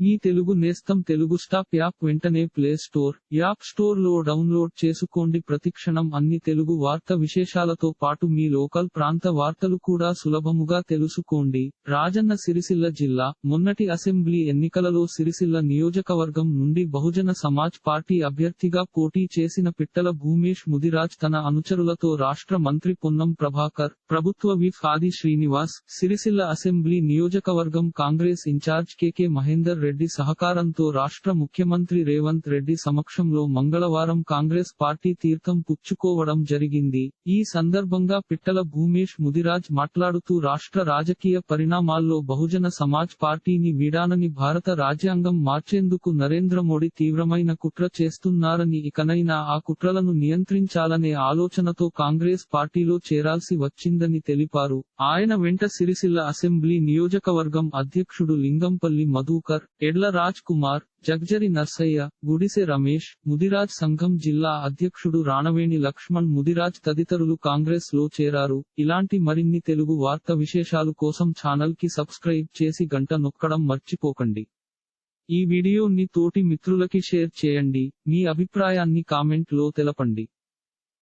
మీ తెలుగు నేస్తం Telugu stop app వెంటనే play store app స్టోర్లో డౌన్లోడ్ చేసుకోండి. ప్రతిక్షణం అన్ని తెలుగు వార్త విశేషాలతో పాటు మీ లోకల్ ప్రాంత వార్తలు కూడా సులభముగా తెలుసుకోండి. రాజన్న సిరిసిల్ల జిల్లా మొన్నటి అసెంబ్లీ ఎన్నికలలో సిరిసిల్ల నియోజకవర్గం నుండి బహుజన సమాజ్ పార్టీ అభ్యర్థిగా పోటీ చేసిన పిట్టల భూమేష్ ముదిరాజ్ తన అనుచరులతో రాష్ట్ర మంత్రి పొన్నం ప్రభాకర్ ప్రభుత్వ విప్ ఆది శ్రీనివాస్ సిరిసిల్ల అసెంబ్లీ నియోజకవర్గం Congress incharge K K Mahender Reddy సహకారంతో రాష్ట్ర ముఖ్యమంత్రి రేవంత్ రెడ్డి సమక్షంలో మంగళవారం కాంగ్రెస్ పార్టీ తీర్థం పుచ్చుకోవడం జరిగింది. ఈ సందర్భంగా పిట్టల భూమేష్ ముదిరాజ్ మాట్లాడుతూ రాష్ట్ర రాజకీయ పరిణామాల్లో బహుజన సమాజ్ పార్టీని వీడానని భారత రాజ్యాంగం మార్చేందుకు నరేంద్ర మోడీ తీవ్రమైన కుట్ర చేస్తున్నారని ఇకనైనా ఆ కుట్రలను నియంత్రించాలనే ఆలోచనతో కాంగ్రెస్ పార్టీలో చేరాల్సి వచ్చింది. వచ్చిందని తెలిపారు. ఆయన వెంట సిరిసిల్ల అసెంబ్లీ నియోజకవర్గం అధ్యక్షుడు లింగంపల్లి మధుకర్ ఎడ్ల రాజ్ కుమార్ జగ్జరి నర్సయ్య గుడిసె రమేష్ ముదిరాజ్ సంఘం జిల్లా అధ్యక్షుడు రాణవేణి లక్ష్మణ్ ముదిరాజ్ తదితరులు కాంగ్రెస్లో చేరారు. ఇలాంటి మరిన్ని తెలుగు వార్త విశేషాలు కోసం ఛానల్కి సబ్స్క్రైబ్ చేసి గంట నొక్కడం మర్చిపోకండి. ఈ వీడియోని తోటి మిత్రులకి షేర్ చేయండి. మీ అభిప్రాయాన్ని కామెంట్లో తెలపండి.